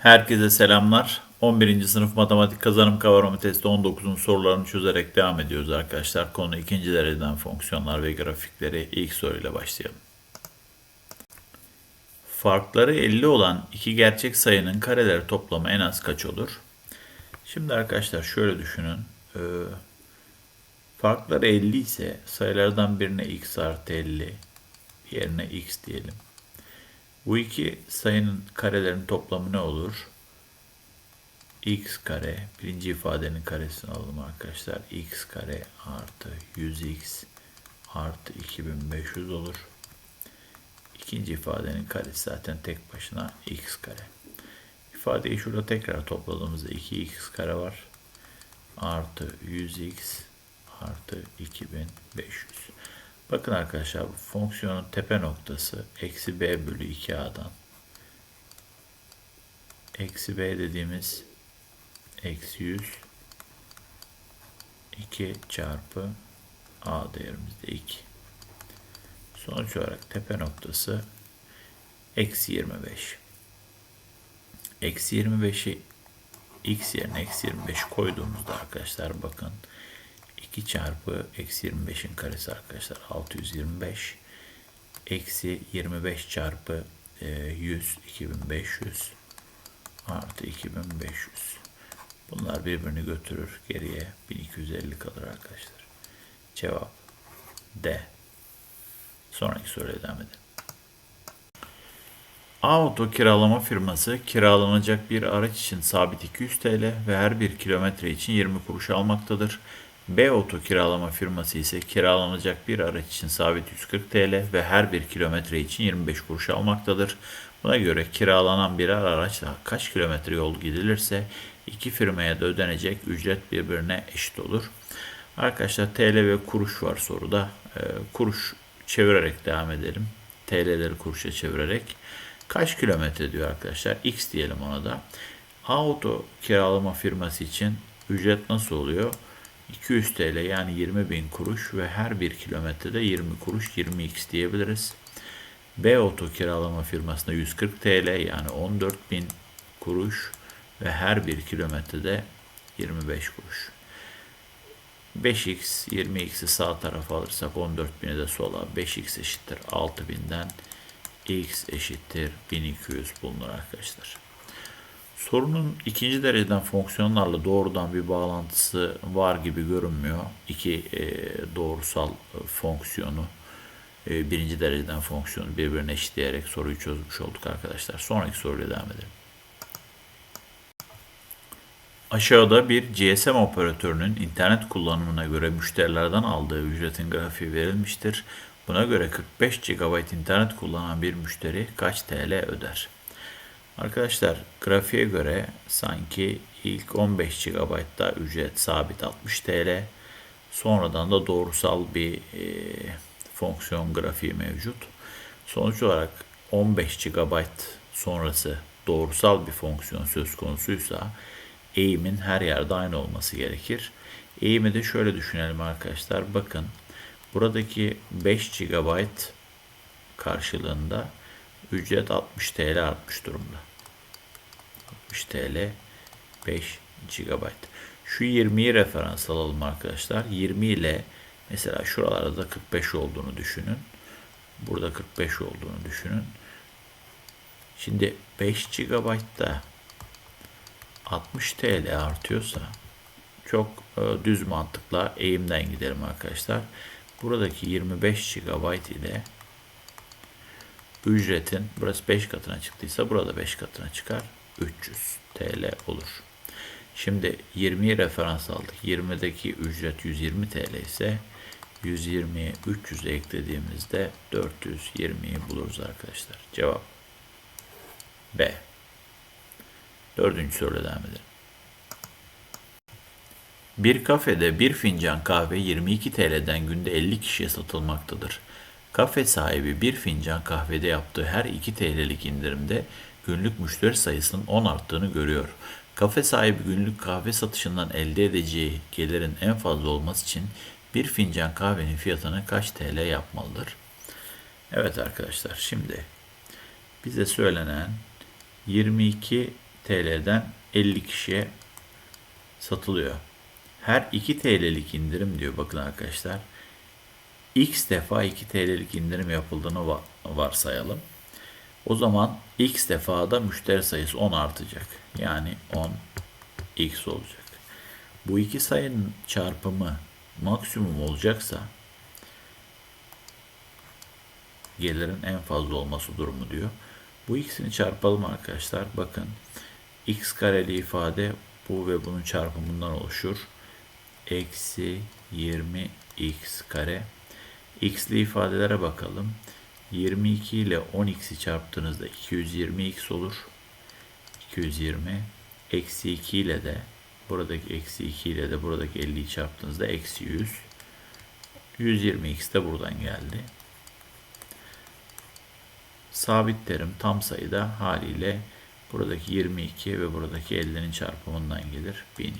Herkese selamlar. 11. sınıf matematik kazanım kavramı testi 19'un sorularını çözerek devam ediyoruz arkadaşlar. Konu ikinci dereceden fonksiyonlar ve grafikleri ilk soruyla başlayalım. Farkları 50 olan iki gerçek sayının kareleri toplamı en az kaç olur? Şimdi arkadaşlar şöyle düşünün. Ee, farkları 50 ise sayılardan birine x artı 50, diğerine x diyelim. Bu iki sayının karelerinin toplamı ne olur? x kare, birinci ifadenin karesini alalım arkadaşlar. x kare artı 100x artı 2500 olur. İkinci ifadenin karesi zaten tek başına x kare. İfadeyi şurada tekrar topladığımızda 2x kare var. Artı 100x artı 2500. Bakın arkadaşlar bu fonksiyonun tepe noktası eksi b bölü 2a'dan eksi b dediğimiz eksi 100 2 çarpı a değerimiz de 2. Sonuç olarak tepe noktası eksi 25. Eksi 25'i x yerine eksi 25 koyduğumuzda arkadaşlar bakın 2 çarpı eksi 25'in karesi arkadaşlar 625 eksi 25 çarpı 100 2500 artı 2500 bunlar birbirini götürür geriye 1250 kalır arkadaşlar. Cevap D. Sonraki soruya devam edelim. Auto kiralama firması kiralanacak bir araç için sabit 200 TL ve her bir kilometre için 20 kuruş almaktadır. B oto kiralama firması ise kiralanacak bir araç için sabit 140 TL ve her bir kilometre için 25 kuruş almaktadır. Buna göre kiralanan birer araçla kaç kilometre yol gidilirse iki firmaya da ödenecek ücret birbirine eşit olur. Arkadaşlar TL ve kuruş var soruda. E, kuruş çevirerek devam edelim. TL'leri kuruşa çevirerek. Kaç kilometre diyor arkadaşlar? X diyelim ona da. Auto kiralama firması için ücret nasıl oluyor? 200 TL yani 20 bin kuruş ve her bir kilometrede 20 kuruş 20x diyebiliriz. B oto kiralama firmasında 140 TL yani 14 bin kuruş ve her bir kilometrede 25 kuruş. 5x 20x'i sağ tarafa alırsak 14.000'i de sola 5x eşittir 6000'den x eşittir 1200 bulunur arkadaşlar. Sorunun ikinci dereceden fonksiyonlarla doğrudan bir bağlantısı var gibi görünmüyor. İki e, doğrusal e, fonksiyonu e, birinci dereceden fonksiyonu birbirine eşitleyerek soruyu çözmüş olduk arkadaşlar. Sonraki soruyla devam edelim. Aşağıda bir GSM operatörünün internet kullanımına göre müşterilerden aldığı ücretin grafiği verilmiştir. Buna göre 45 GB internet kullanan bir müşteri kaç TL öder? Arkadaşlar grafiğe göre sanki ilk 15 GB'da ücret sabit 60 TL. Sonradan da doğrusal bir e, fonksiyon grafiği mevcut. Sonuç olarak 15 GB sonrası doğrusal bir fonksiyon söz konusuysa eğimin her yerde aynı olması gerekir. Eğimi de şöyle düşünelim arkadaşlar. Bakın buradaki 5 GB karşılığında ücret 60 TL artmış durumda. 60 TL 5 GB. Şu 20'yi referans alalım arkadaşlar. 20 ile mesela şuralarda da 45 olduğunu düşünün. Burada 45 olduğunu düşünün. Şimdi 5 GB'da 60 TL artıyorsa çok e, düz mantıkla eğimden gidelim arkadaşlar. Buradaki 25 GB ile ücretin burası 5 katına çıktıysa burada 5 katına çıkar. 300 TL olur. Şimdi 20'yi referans aldık. 20'deki ücret 120 TL ise 120'ye 300 eklediğimizde 420'yi buluruz arkadaşlar. Cevap B. Dördüncü soruyla devam edelim. Bir kafede bir fincan kahve 22 TL'den günde 50 kişiye satılmaktadır. Kafe sahibi bir fincan kahvede yaptığı her 2 TL'lik indirimde günlük müşteri sayısının 10 arttığını görüyor. Kafe sahibi günlük kahve satışından elde edeceği gelirin en fazla olması için bir fincan kahvenin fiyatını kaç TL yapmalıdır? Evet arkadaşlar şimdi bize söylenen 22 TL'den 50 kişiye satılıyor. Her 2 TL'lik indirim diyor bakın arkadaşlar. X defa 2 TL'lik indirim yapıldığını va- varsayalım. O zaman X defada müşteri sayısı 10 artacak. Yani 10 X olacak. Bu iki sayının çarpımı maksimum olacaksa gelirin en fazla olması durumu diyor. Bu ikisini çarpalım arkadaşlar. Bakın x kareli ifade bu ve bunun çarpımından oluşur. Eksi 20x kare. x'li ifadelere bakalım. 22 ile 10x'i çarptığınızda 220x olur. 220 eksi 2 ile de buradaki eksi 2 ile de buradaki 50'yi çarptığınızda eksi 100. 120x de buradan geldi. Sabit terim tam sayıda haliyle buradaki 22 ve buradaki 50'nin çarpımından gelir 1100.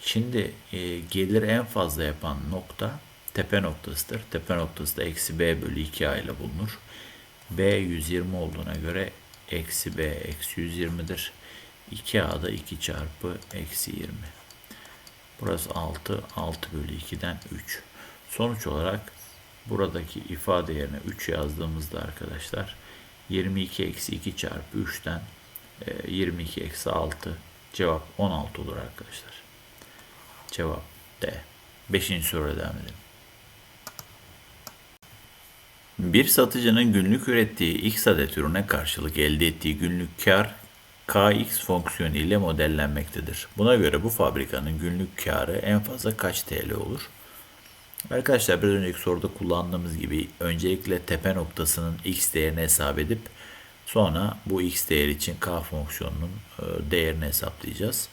Şimdi e, gelir en fazla yapan nokta tepe noktasıdır. Tepe noktası da eksi b bölü 2a ile bulunur. b 120 olduğuna göre eksi b eksi 120'dir. 2a da 2 çarpı eksi 20. Burası 6, 6 bölü 2'den 3. Sonuç olarak buradaki ifade yerine 3 yazdığımızda arkadaşlar 22 eksi 2 çarpı 3'ten 22 eksi 6 cevap 16 olur arkadaşlar. Cevap D. Beşinci soruya devam edelim. Bir satıcının günlük ürettiği x adet ürüne karşılık elde ettiği günlük kar kx fonksiyonu ile modellenmektedir. Buna göre bu fabrikanın günlük karı en fazla kaç TL olur? Arkadaşlar bir önceki soruda kullandığımız gibi öncelikle tepe noktasının x değerini hesap edip sonra bu x değer için k fonksiyonunun e, değerini hesaplayacağız.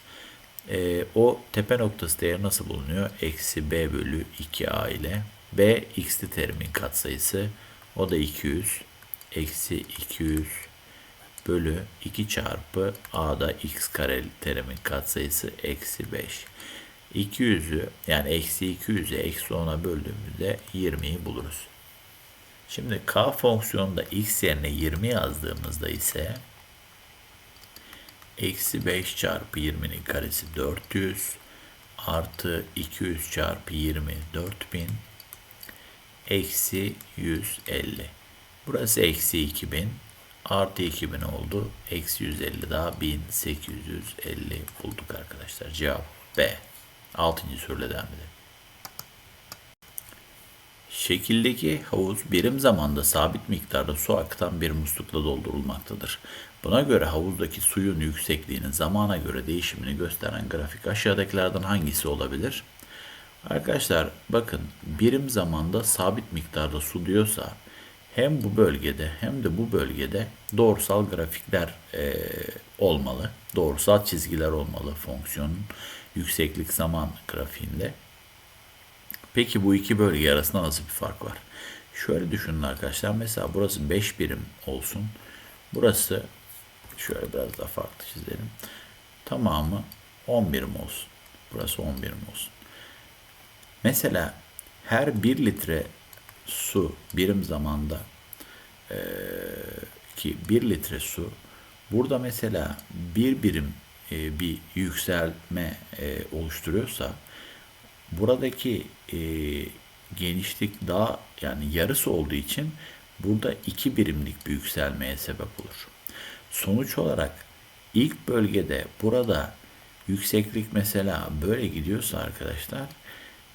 E, o tepe noktası değeri nasıl bulunuyor? Eksi b bölü 2a ile b x'li terimin katsayısı o da 200 eksi 200 bölü 2 çarpı a'da x kareli terimin katsayısı eksi 5. 200'ü yani eksi 200'ü eksi 10'a böldüğümüzde 20'yi buluruz. Şimdi k fonksiyonunda x yerine 20 yazdığımızda ise eksi 5 çarpı 20'nin karesi 400 artı 200 çarpı 20 4000 eksi 150. Burası eksi 2000 artı 2000 oldu. Eksi 150 daha 1850 bulduk arkadaşlar. Cevap B. 6. soruyla devam edelim. Şekildeki havuz birim zamanda sabit miktarda su akıtan bir muslukla doldurulmaktadır. Buna göre havuzdaki suyun yüksekliğinin zamana göre değişimini gösteren grafik aşağıdakilerden hangisi olabilir? Arkadaşlar bakın birim zamanda sabit miktarda su diyorsa hem bu bölgede hem de bu bölgede doğrusal grafikler e, olmalı. Doğrusal çizgiler olmalı fonksiyonun yükseklik zaman grafiğinde. Peki bu iki bölge arasında nasıl bir fark var? Şöyle düşünün arkadaşlar. Mesela burası 5 birim olsun. Burası şöyle biraz daha farklı çizelim. Tamamı 10 birim olsun. Burası 10 birim olsun. Mesela her 1 litre su birim zamanda e, ki 1 litre su burada mesela bir birim e, bir yükselme e, oluşturuyorsa buradaki e, genişlik daha yani yarısı olduğu için burada iki birimlik bir yükselmeye sebep olur. Sonuç olarak ilk bölgede burada yükseklik mesela böyle gidiyorsa arkadaşlar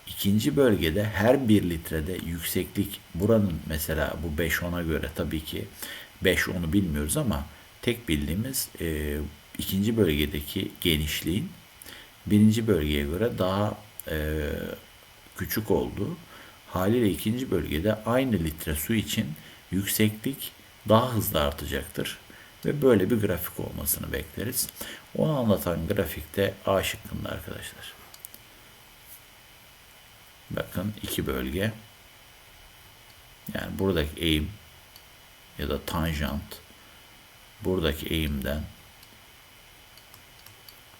ikinci bölgede her bir litrede yükseklik buranın mesela bu 5-10'a göre tabii ki 5-10'u bilmiyoruz ama tek bildiğimiz e, ikinci bölgedeki genişliğin birinci bölgeye göre daha e, küçük olduğu haliyle ikinci bölgede aynı litre su için yükseklik daha hızlı artacaktır. Ve böyle bir grafik olmasını bekleriz. Onu anlatan grafikte A şıkkında arkadaşlar. Bakın iki bölge. Yani buradaki eğim ya da tanjant buradaki eğimden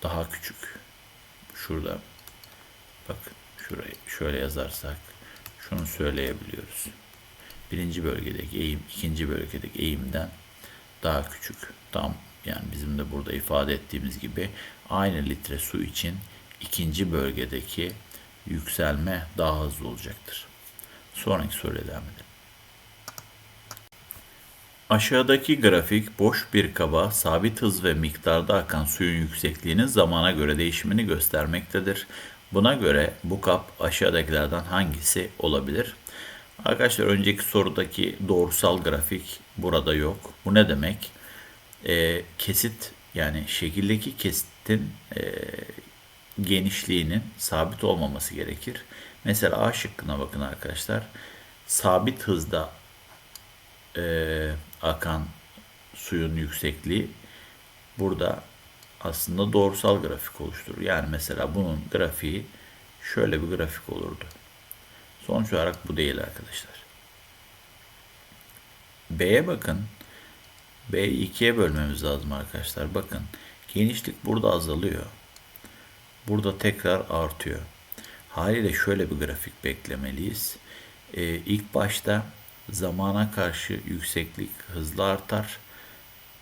daha küçük. Şurada bakın şurayı şöyle yazarsak şunu söyleyebiliyoruz. Birinci bölgedeki eğim ikinci bölgedeki eğimden daha küçük. Tam yani bizim de burada ifade ettiğimiz gibi aynı litre su için ikinci bölgedeki yükselme daha hızlı olacaktır. Sonraki soruya devam edelim. Aşağıdaki grafik boş bir kaba sabit hız ve miktarda akan suyun yüksekliğinin zamana göre değişimini göstermektedir. Buna göre bu kap aşağıdakilerden hangisi olabilir? Arkadaşlar önceki sorudaki doğrusal grafik burada yok. Bu ne demek? Ee, kesit yani şekildeki kesitin e, genişliğinin sabit olmaması gerekir. Mesela A şıkkına bakın arkadaşlar. Sabit hızda e, akan suyun yüksekliği burada aslında doğrusal grafik oluşturur. Yani mesela bunun grafiği şöyle bir grafik olurdu. Sonuç olarak bu değil arkadaşlar. B'ye bakın. B'yi ikiye bölmemiz lazım arkadaşlar. Bakın genişlik burada azalıyor. Burada tekrar artıyor. Haliyle şöyle bir grafik beklemeliyiz. Ee, ilk başta zamana karşı yükseklik hızlı artar.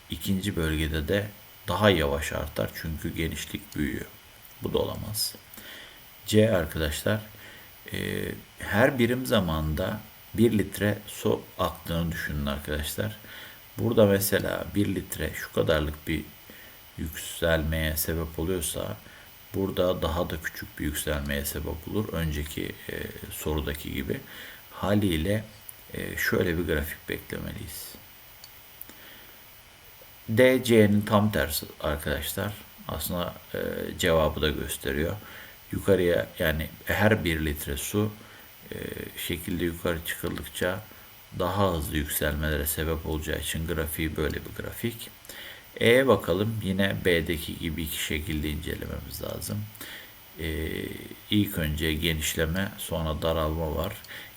İkinci bölgede de daha yavaş artar çünkü genişlik büyüyor. Bu da olamaz. C arkadaşlar e, her birim zamanda 1 litre su aktığını düşünün arkadaşlar. Burada mesela 1 litre şu kadarlık bir yükselmeye sebep oluyorsa burada daha da küçük bir yükselmeye sebep olur. Önceki e, sorudaki gibi. Haliyle e, şöyle bir grafik beklemeliyiz. DC'nin tam tersi arkadaşlar. Aslında e, cevabı da gösteriyor. Yukarıya yani her bir litre su e, şekilde yukarı çıkıldıkça daha hızlı yükselmelere sebep olacağı için grafiği böyle bir grafik. E'ye bakalım. Yine B'deki gibi iki şekilde incelememiz lazım. Ee, ilk önce genişleme sonra daralma var.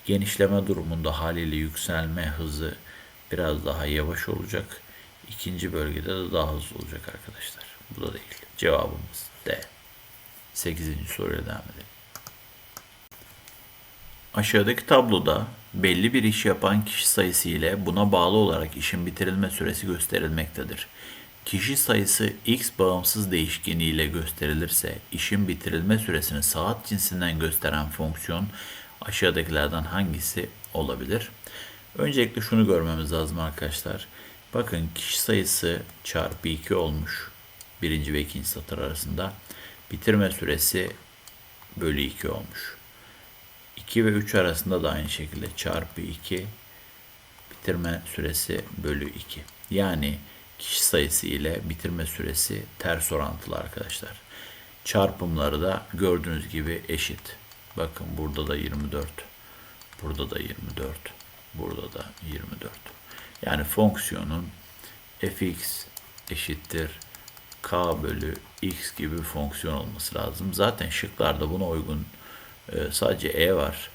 Genişleme durumunda haliyle yükselme hızı biraz daha yavaş olacak. İkinci bölgede de daha hızlı olacak arkadaşlar. Bu da değil. Cevabımız D. 8. soruya devam edelim. Aşağıdaki tabloda belli bir iş yapan kişi sayısı ile buna bağlı olarak işin bitirilme süresi gösterilmektedir. Kişi sayısı x bağımsız değişkeni ile gösterilirse işin bitirilme süresini saat cinsinden gösteren fonksiyon aşağıdakilerden hangisi olabilir? Öncelikle şunu görmemiz lazım arkadaşlar. Bakın kişi sayısı çarpı 2 olmuş. Birinci ve ikinci satır arasında. Bitirme süresi bölü 2 olmuş. 2 ve 3 arasında da aynı şekilde çarpı 2 bitirme süresi bölü 2. Yani kişi sayısı ile bitirme süresi ters orantılı arkadaşlar. Çarpımları da gördüğünüz gibi eşit. Bakın burada da 24. Burada da 24. Burada da 24. Yani fonksiyonun fx eşittir k bölü x gibi bir fonksiyon olması lazım. Zaten şıklarda buna uygun e, sadece e var.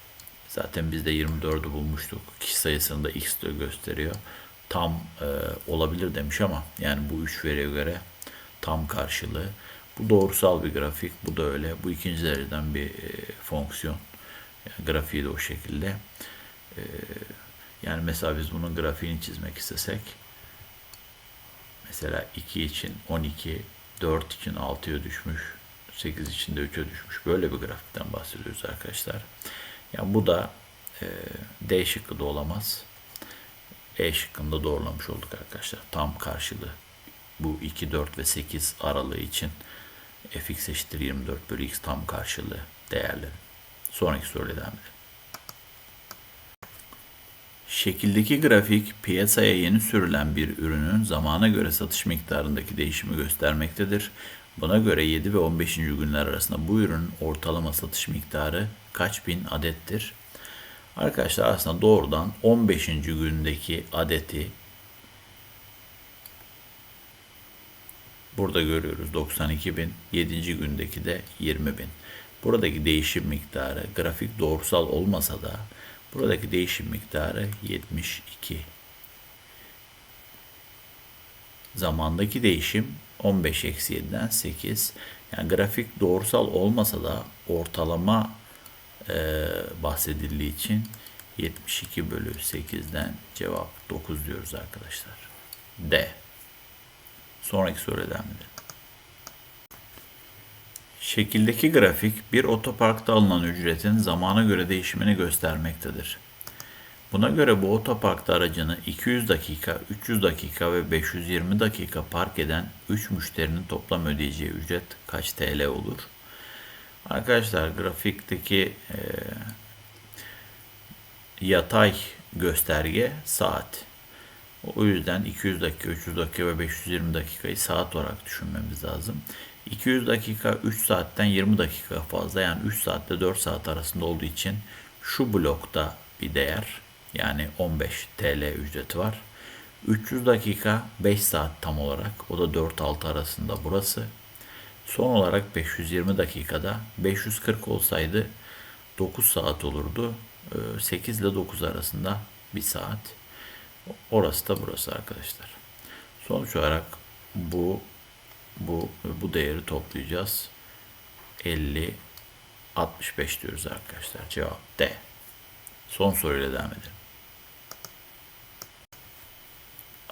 Zaten biz de 24'ü bulmuştuk. Kişi sayısını da x de gösteriyor. Tam e, olabilir demiş ama yani bu üç veriye göre tam karşılığı. Bu doğrusal bir grafik. Bu da öyle. Bu ikinci dereceden bir e, fonksiyon. Yani grafiği de o şekilde. E, yani mesela biz bunun grafiğini çizmek istesek mesela 2 için 12, 4 için 6'ya düşmüş, 8 için de 3'e düşmüş. Böyle bir grafikten bahsediyoruz arkadaşlar. Yani bu da e, D şıkkı da olamaz. E şıkkında doğrulamış olduk arkadaşlar. Tam karşılığı. Bu 2, 4 ve 8 aralığı için fx eşittir 24 bölü x tam karşılığı değerleri. Sonraki soruyla devam edelim. Şekildeki grafik piyasaya yeni sürülen bir ürünün zamana göre satış miktarındaki değişimi göstermektedir. Buna göre 7 ve 15. günler arasında bu ürünün ortalama satış miktarı kaç bin adettir? Arkadaşlar aslında doğrudan 15. gündeki adeti burada görüyoruz 92 bin. 7. gündeki de 20 bin. Buradaki değişim miktarı grafik doğrusal olmasa da buradaki değişim miktarı 72. Zamandaki değişim 15 eksi 7'den 8. Yani grafik doğrusal olmasa da ortalama e, bahsedildiği için 72 bölü 8'den cevap 9 diyoruz arkadaşlar. D. Sonraki soruya devam. Şekildeki grafik bir otoparkta alınan ücretin zamana göre değişimini göstermektedir. Buna göre bu otoparkta aracını 200 dakika, 300 dakika ve 520 dakika park eden 3 müşterinin toplam ödeyeceği ücret kaç TL olur? Arkadaşlar grafikteki e, yatay gösterge saat. O yüzden 200 dakika, 300 dakika ve 520 dakikayı saat olarak düşünmemiz lazım. 200 dakika 3 saatten 20 dakika fazla yani 3 saatte 4 saat arasında olduğu için şu blokta bir değer yani 15 TL ücreti var. 300 dakika 5 saat tam olarak o da 4-6 arasında burası. Son olarak 520 dakikada 540 olsaydı 9 saat olurdu. 8 ile 9 arasında bir saat. Orası da burası arkadaşlar. Sonuç olarak bu bu bu değeri toplayacağız. 50 65 diyoruz arkadaşlar. Cevap D. Son soruyla devam edelim.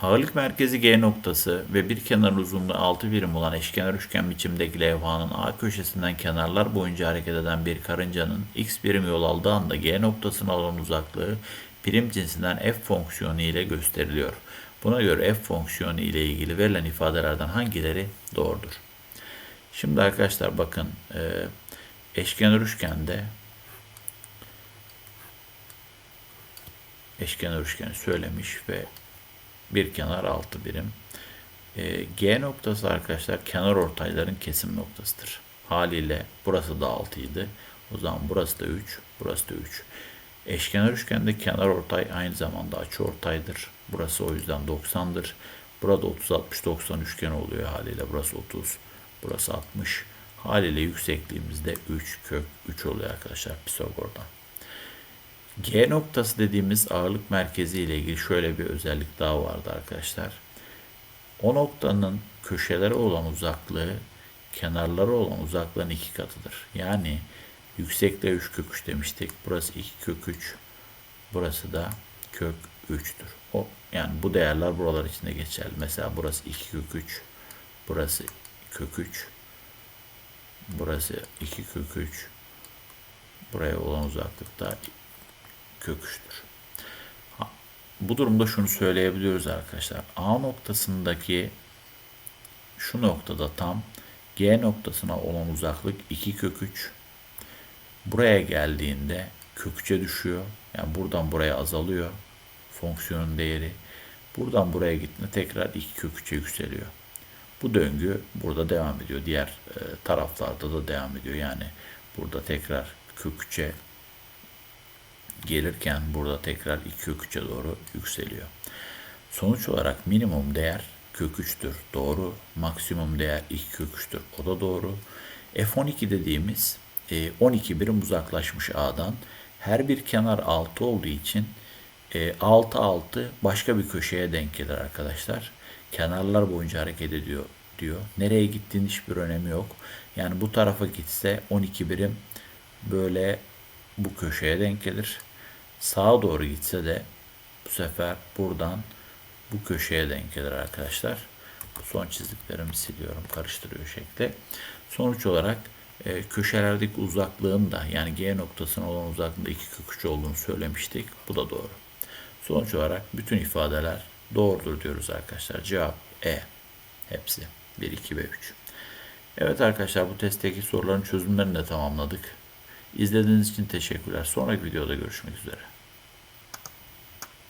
Ağırlık merkezi G noktası ve bir kenar uzunluğu 6 birim olan eşkenar üçgen biçimdeki levhanın A köşesinden kenarlar boyunca hareket eden bir karıncanın x birim yol aldığı anda G noktasına olan uzaklığı prim cinsinden f fonksiyonu ile gösteriliyor. Buna göre f fonksiyonu ile ilgili verilen ifadelerden hangileri doğrudur? Şimdi arkadaşlar bakın e, eşkenar üçgende eşkenar üçgeni söylemiş ve bir kenar 6 birim. E, G noktası arkadaşlar kenar ortayların kesim noktasıdır. Haliyle burası da 6 idi. O zaman burası da 3, burası da 3. Eşkenar üçgende kenar ortay aynı zamanda açı ortaydır. Burası o yüzden 90'dır. Burada 30 60 90 üçgen oluyor haliyle. Burası 30, burası 60. Haliyle yüksekliğimizde 3 kök 3 oluyor arkadaşlar Pisagor'dan. G noktası dediğimiz ağırlık merkezi ile ilgili şöyle bir özellik daha vardı arkadaşlar. O noktanın köşelere olan uzaklığı kenarlara olan uzaklığın iki katıdır. Yani yüksekliğe 3 kök 3 demiştik. Burası 2 kök 3. Burası da kök 3'tür. O yani bu değerler buralar içinde geçerli. Mesela burası 2 kök 3. Burası kök 3. Burası 2 kök 3. Buraya olan uzaklık da kök 3'tür. Bu durumda şunu söyleyebiliyoruz arkadaşlar. A noktasındaki şu noktada tam G noktasına olan uzaklık 2 kök 3. Buraya geldiğinde kökçe düşüyor. Yani buradan buraya azalıyor fonksiyonun değeri. Buradan buraya gittiğinde tekrar 2 kök 3'e yükseliyor. Bu döngü burada devam ediyor. Diğer e, taraflarda da devam ediyor. Yani burada tekrar kök 3'e gelirken burada tekrar 2 kök 3'e doğru yükseliyor. Sonuç olarak minimum değer kök 3'tür. Doğru. Maksimum değer 2 kök 3'tür. O da doğru. F12 dediğimiz 12 e, birim uzaklaşmış A'dan her bir kenar 6 olduğu için 6 6 başka bir köşeye denk gelir arkadaşlar. Kenarlar boyunca hareket ediyor diyor. Nereye gittiğinin hiçbir önemi yok. Yani bu tarafa gitse 12 birim böyle bu köşeye denk gelir. Sağa doğru gitse de bu sefer buradan bu köşeye denk gelir arkadaşlar. Bu son çizdiklerimi siliyorum karıştırıyor şekli. Sonuç olarak e, köşelerdeki uzaklığın da yani G noktasına olan uzaklığında 2 kök 3 olduğunu söylemiştik. Bu da doğru. Sonuç olarak bütün ifadeler doğrudur diyoruz arkadaşlar. Cevap E. Hepsi. 1, 2 ve 3. Evet arkadaşlar bu testteki soruların çözümlerini de tamamladık. İzlediğiniz için teşekkürler. Sonraki videoda görüşmek üzere.